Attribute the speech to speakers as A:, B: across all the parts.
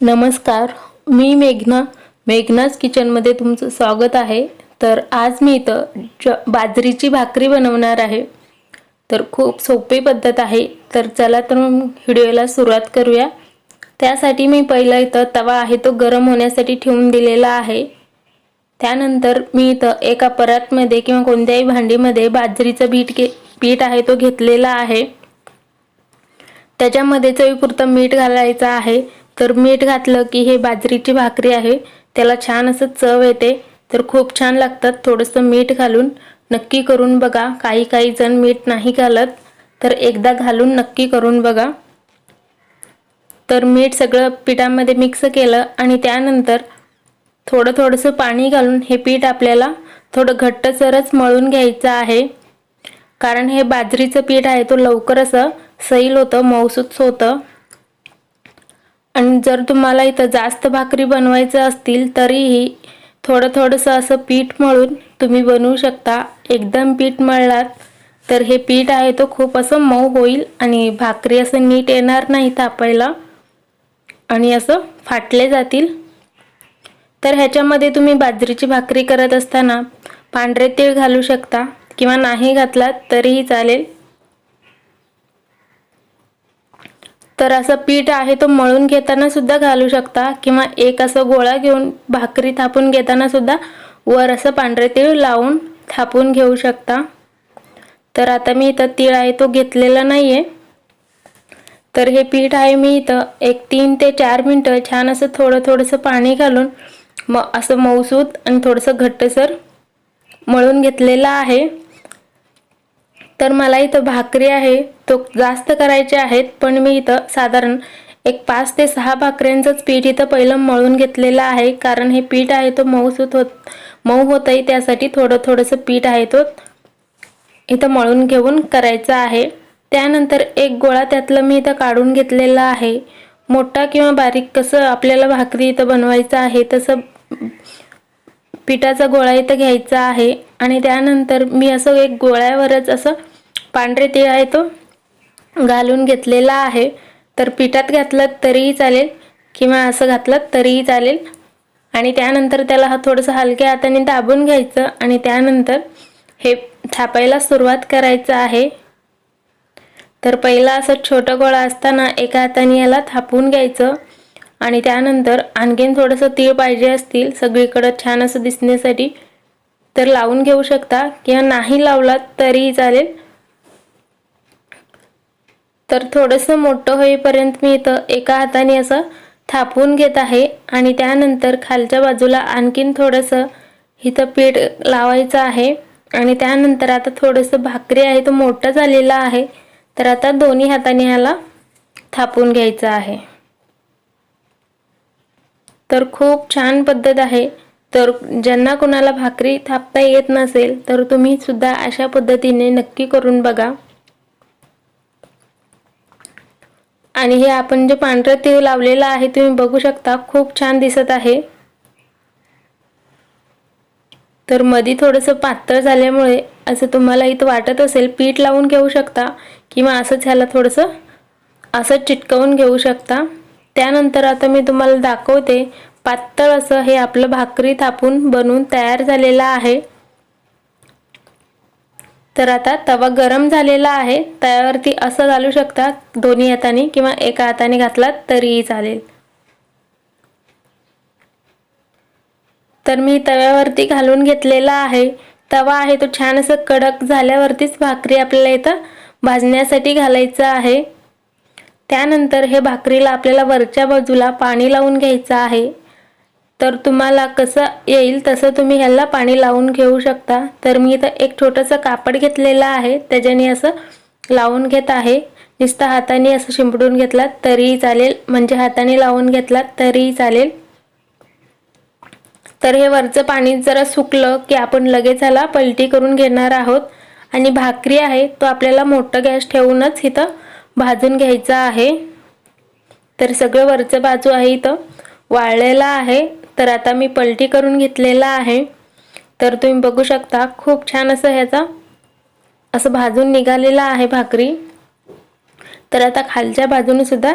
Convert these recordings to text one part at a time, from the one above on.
A: नमस्कार मी मेघना. मेघनाज किचनमध्ये तुमचं स्वागत आहे. तर आज मी इथं ज बाजरीची भाकरी बनवणार आहे. तर खूप सोपी पद्धत आहे. तर चला तर मग व्हिडिओला सुरुवात करूया. त्यासाठी मी पहिलं इथं तवा आहे तो गरम होण्यासाठी ठेवून दिलेला आहे. त्यानंतर मी इथं एका परातमध्ये किंवा कोणत्याही भांडीमध्ये बाजरीचं बीट घे पीठ आहे तो घेतलेला आहे. त्याच्यामध्ये चवीपुरतं मीठ घालायचं आहे. तर मीठ घातलं की हे बाजरीची भाकरी आहे त्याला छान असं चव येते. तर खूप छान लागतात. थोडंसं मीठ घालून नक्की करून बघा. काही काही जण मीठ नाही घालत तर एकदा घालून नक्की करून बघा. तर मीठ सगळं पिठामध्ये मिक्स केलं आणि त्यानंतर थोडं थोडंसं पाणी घालून हे पीठ आपल्याला थोडं घट्टसरच मळून घ्यायचं आहे. कारण हे बाजरीचं पीठ आहे तो लवकर असं सैल होतं मौसूत होतं. आणि जर तुम्हाला इथं जास्त भाकरी बनवायचं असतील तरीही थोडं थोडंसं असं पीठ मळून तुम्ही बनवू शकता. एकदम पीठ मळलात तर हे पीठ आहे तो खूप असं मऊ होईल आणि भाकरी असं नीट येणार नाही तापायला. आणि असं फाटले जातील. तर ह्याच्यामध्ये तुम्ही बाजरीची भाकरी करत असताना पांढरे तीळ घालू शकता किंवा नाही घातलात तरीही चालेल. तर असं पीठ आहे तो मळून घेताना सुद्धा घालू शकता किंवा एक असं गोळा घेऊन भाकरी थापून घेताना सुद्धा वर असं पांढरे तीळ लावून थापून घेऊ शकता. तर आता मी इथं तीळ आहे तो घेतलेला नाही आहे तर हे पीठ आहे मी इथं एक तीन ते चार मिनटं छान असं थोडं थोडंसं पाणी घालून म असं मऊसूत आणि थोडंसं घट्टसर मळून घेतलेलं आहे. तर मला इथं भाकरी आहे तो जास्त करायचे आहेत पण मी इथं साधारण एक पाच ते सहा भाकऱ्यांचंच पीठ इथं पहिलं मळून घेतलेलं आहे कारण हे पीठ आहे तो मऊसूत होत मऊ होत आहे त्यासाठी थोडं थोडंसं पीठ आहे तो इथं मळून घेऊन करायचं आहे. त्यानंतर एक गोळा त्यातलं मी इथं काढून घेतलेला आहे. मोठा किंवा बारीक कसं आपल्याला भाकरी इथं बनवायचं आहे तसं पिठाचा गोळा इथं घ्यायचा आहे. आणि त्यानंतर मी असं एक गोळ्यावरच असं पांढरे तीळ आहे तो घालून घेतलेला आहे. तर पिठात घातलं तरीही चालेल किंवा असं घातलं तरीही चालेल. आणि त्यानंतर त्याला हा थोडंसं हलक्या हाताने दाबून घ्यायचं आणि त्यानंतर हे थापायला सुरुवात करायचं आहे. तर पहिला असं छोटं गोळा असताना एका हाताने याला थापून घ्यायचं आणि त्यानंतर आणखीन थोडंसं तीळ पाहिजे असतील सगळीकडं छान असं दिसण्यासाठी तर लावून घेऊ शकता किंवा नाही लावलात तरीही चालेल. तर थोडंसं मोठं होईपर्यंत मी इथं एका हाताने असं थापून घेत आहे आणि त्यानंतर खालच्या बाजूला आणखीन थोडंसं इथं पीठ लावायचं आहे. आणि त्यानंतर आता थोडंसं भाकरी आहे तो मोठं झालेला आहे. तर आता दोन्ही हाताने ह्याला थापून घ्यायचं आहे. तर खूप छान पद्धत आहे. तर ज्यांना कोणाला भाकरी थापता येत नसेल तर तुम्ही सुद्धा अशा पद्धतीने नक्की करून बघा. आणि हे आपण जे पांढरं तीळ लावलेलं आहे तुम्ही बघू शकता खूप छान दिसत आहे. तर मधी थोडंसं पातळ झाल्यामुळे असं तुम्हाला इथं वाटत असेल पीठ लावून घेऊ शकता किंवा असंच ह्याला थोडंसं असं चिटकवून घेऊ शकता. त्यानंतर आता मी तुम्हाला दाखवते पातळ असं हे आपलं भाकरी थापून बनवून तयार झालेलं आहे. तर आता तवा गरम झालेला आहे. तव्यावरती असं घालू शकता दोन्ही हाताने किंवा एका हाताने घातलात तरीही चालेल. तर मी तव्यावरती घालून घेतलेला आहे. तवा आहे तो छान असं कडक झाल्यावरतीच भाकरी आपल्याला इथं भाजण्यासाठी घालायचं आहे. त्यानंतर हे भाकरीला आपल्याला वरच्या बाजूला पाणी लावून घ्यायचं आहे. तर तुम्हाला कसं येईल तसं तुम्ही ह्याला पाणी लावून घेऊ शकता. तर मी इथं एक छोटंसं कापड घेतलेलं आहे. त्याच्याने असं लावून घेत आहे. नुसतं हाताने असं शिंपडून घेतलात तरीही चालेल. म्हणजे हाताने लावून घेतलात तरीही चालेल. तर हे वरचं पाणी जरा सुकलं की आपण लगेच ह्याला पलटी करून घेणार आहोत. आणि भाकरी आहे तो आपल्याला मोठं गॅस ठेवूनच इथं भाजून घ्यायचा आहे. तर सगळं वरचं बाजू आहे इथं. वाळलेला आहे. तर आता मी पलटी करून घेतलेला आहे. तर तुम्ही बघू शकता खूप छान असं ह्याचा असं भाजून निघालेला आहे भाकरी. तर आता खालच्या बाजूने सुद्धा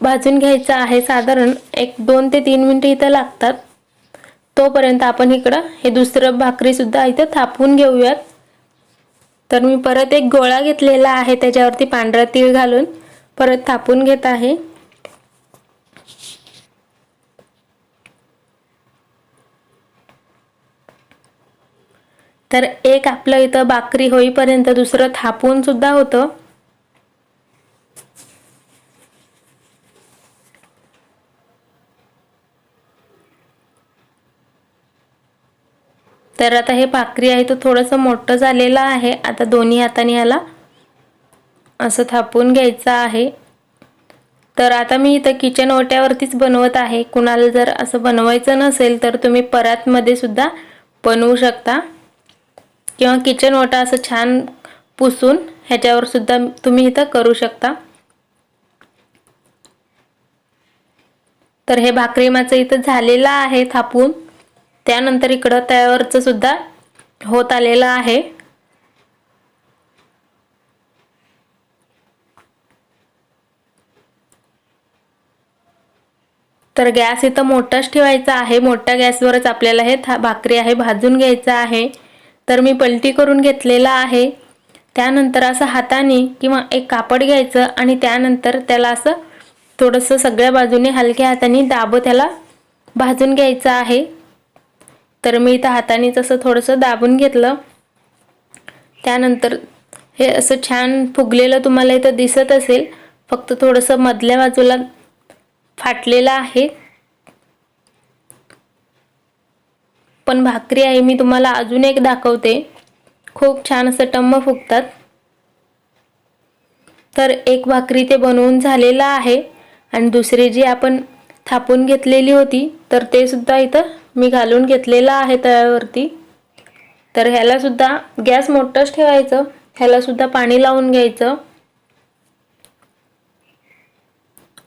A: भाजून घ्यायचं आहे. साधारण एक दोन ते तीन मिनटं इथं लागतात. तोपर्यंत आपण इकडं हे दुसरं भाकरीसुद्धा इथं थापून घेऊयात. तर मी परत एक गोळा घेतलेला आहे त्याच्यावरती पांढरा तीळ घालून परत थापून घेत आहे. तर एक आपलं इथं भाकरी होईपर्यंत दुसरं थापून सुद्धा होतं. तर आता हे भाकरी आहे तो थोडंसं मोठं झालेलं आहे. आता दोन्ही हाताने ह्याला असं थापून घ्यायचं आहे. तर आता मी इथं किचन ओट्यावरतीच बनवत आहे. कुणाला जर असं बनवायचं नसेल तर तुम्ही परातमध्ये सुद्धा बनवू शकता. किंवा किचन ओटा असं छान पुसून ह्याच्यावर सुद्धा तुम्ही इथं करू शकता. तर हे भाकरी माझं इथं झालेलं आहे थापून. त्यानंतर इकडं त्यावरचं सुद्धा होत आलेलं आहे. तर गॅस इथं मोठाच ठेवायचा आहे. मोठ्या गॅसवरच आपल्याला हे था भाकरी आहे भाजून घ्यायचं आहे. तर मी पलटी करून घेतलेला आहे. त्यानंतर असं हाताने किंवा एक कापड घ्यायचं आणि त्यानंतर त्याला असं थोडंसं सगळ्या बाजूने हलक्या हाताने दाबं त्याला भाजून घ्यायचं आहे. तर मी इथं हाताने तसं थोडंसं दाबून घेतलं. त्यानंतर हे असं छान फुगलेलं तुम्हाला इथं दिसत असेल. फक्त थोडंसं मधल्या बाजूला फाटलेलं आहे. पण भाकरी आहे मी तुम्हाला अजून एक दाखवते. खूप छान असं टम्म फुगतात. तर एक भाकरी ते बनवून झालेलं आहे. आणि दुसरी जी आपण थापून घेतलेली होती तर ते सुद्धा इथं मी घालून घेतलेलं आहे तव्यावरती. तर ह्याला सुद्धा गॅस मोठंच ठेवायचं. ह्यालासुद्धा पाणी लावून घ्यायचं.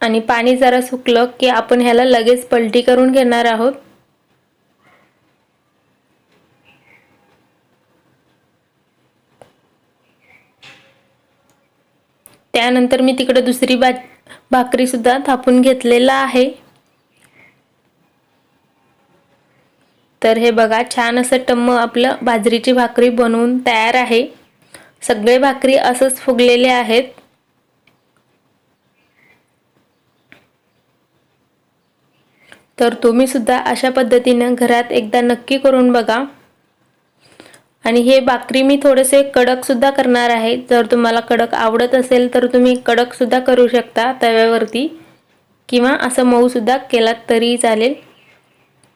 A: आणि पाणी जरा सुकलं की आपण ह्याला लगेच पलटी करून घेणार आहोत. त्यानंतर मी तिकडे दुसरी बा भाकरीसुद्धा थापून घेतलेला आहे. तर हे बघा छान असं टम्म आपलं बाजरीची भाकरी बनवून तयार आहे. सगळे भाकरी असंच फुगलेले आहेत. तर तुम्ही सुद्धा अशा पद्धतीनं घरात एकदा नक्की करून बघा. आणि हे भाकरी मी थोडेसे कडकसुद्धा करणार आहे. जर तुम्हाला कडक आवडत असेल तर तुम्ही कडकसुद्धा करू शकता तव्यावरती. किंवा असं मऊसुद्धा केलात तरी चालेल.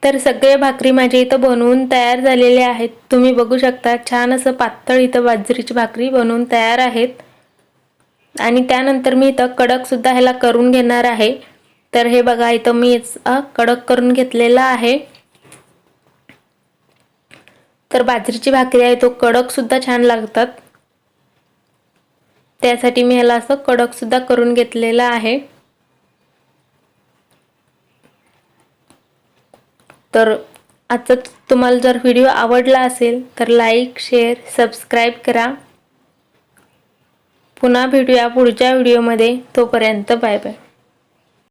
A: तर सगळे भाकरी माझ्या इथं बनवून तयार झालेले आहेत. तुम्ही बघू शकता छान असं पातळ इथं बाजरीची भाकरी बनवून तयार आहेत. आणि त्यानंतर मी इथं कडकसुद्धा ह्याला करून घेणार आहे. तर हे बघा इथं मी कडक करून घेतलेला आहे. तर बाजरीची भाकरी आहे तो कडकसुद्धा छान लागतात. त्यासाठी मी ह्याला असं कडकसुद्धा करून घेतलेलं आहे. तर आजचा तुम्हाला जर व्हिडिओ आवडला असेल तर लाईक शेअर सबस्क्राईब करा. पुन्हा भेटूया पुढच्या व्हिडिओमध्ये. तोपर्यंत बाय बाय.